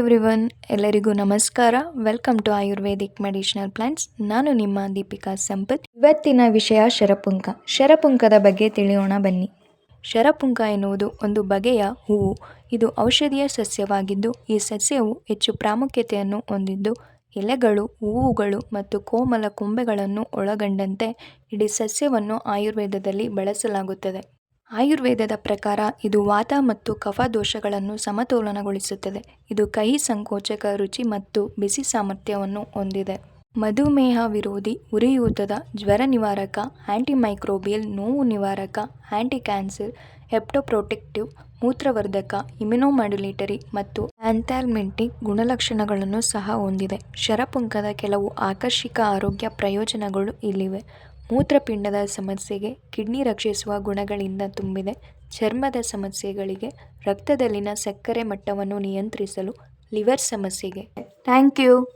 Everyone ಎಲ್ಲರಿಗೂ ನಮಸ್ಕಾರ. Welcome to ayurvedic medicinal plants ನಾನು ನಿಮ್ಮ ದೀಪಿಕಾ ಸಂಪತ್. ಇವತ್ತಿನ ವಿಷಯ ಶರಪುಂಕ. ಶರಪುಂಕದ ಬಗ್ಗೆ ತಿಳಿಯೋಣ ಬನ್ನಿ. ಶರಪುಂಕ ಎನ್ನುವುದು ಒಂದು ಬಗೆಯ ಹೂವು. ಇದು ಔಷಧೀಯ ಸಸ್ಯವಾಗಿದ್ದು, ಈ ಸಸ್ಯವು ಹೆಚ್ಚು ಪ್ರಾಮುಖ್ಯತೆಯನ್ನು ಹೊಂದಿದ್ದು, ಎಲೆಗಳು, ಹೂವುಗಳು ಮತ್ತು ಕೋಮಲ ಕೊಂಬೆಗಳನ್ನು ಒಳಗೊಂಡಂತೆ ಇಡೀ ಸಸ್ಯವನ್ನು ಆಯುರ್ವೇದದಲ್ಲಿ ಬಳಸಲಾಗುತ್ತದೆ. ಆಯುರ್ವೇದದ ಪ್ರಕಾರ ಇದು ವಾತ ಮತ್ತು ಕಫ ದೋಷಗಳನ್ನು ಸಮತೋಲನಗೊಳಿಸುತ್ತದೆ. ಇದು ಕಹಿ ಸಂಕೋಚಕ ರುಚಿ ಮತ್ತು ಬಿಸಿ ಸಾಮರ್ಥ್ಯವನ್ನು ಹೊಂದಿದೆ. ಮಧುಮೇಹ ವಿರೋಧಿ, ಉರಿಯೂತದ, ಜ್ವರ ನಿವಾರಕ ಆಂಟಿಮೈಕ್ರೋಬಿಯಲ್ ನೋವು ನಿವಾರಕ ಆ್ಯಂಟಿ ಕ್ಯಾನ್ಸರ್ ಹೆಪ್ಟೋಪ್ರೊಟೆಕ್ಟಿವ್ ಮೂತ್ರವರ್ಧಕ ಇಮ್ಯುನೋಮಾಡ್ಯುಲೇಟರಿ ಮತ್ತು ಆಂಥ್ಯಾಲ್ಮೆಂಟಿಕ್ ಗುಣಲಕ್ಷಣಗಳನ್ನು ಸಹ ಹೊಂದಿದೆ. ಶರಪುಂಕದ ಕೆಲವು ಆಕರ್ಷಕ ಆರೋಗ್ಯ ಪ್ರಯೋಜನಗಳು ಇಲ್ಲಿವೆ. ಮೂತ್ರಪಿಂಡದ ಸಮಸ್ಯೆಗೆ ಕಿಡ್ನಿ ರಕ್ಷಿಸುವ ಗುಣಗಳಿಂದ ತುಂಬಿದೆ. ಚರ್ಮದ ಸಮಸ್ಯೆಗಳಿಗೆ ರಕ್ತದಲ್ಲಿನ ಸಕ್ಕರೆ ಮಟ್ಟವನ್ನು ನಿಯಂತ್ರಿಸಲು ಲಿವರ್ ಸಮಸ್ಯೆಗೆ. Thank you.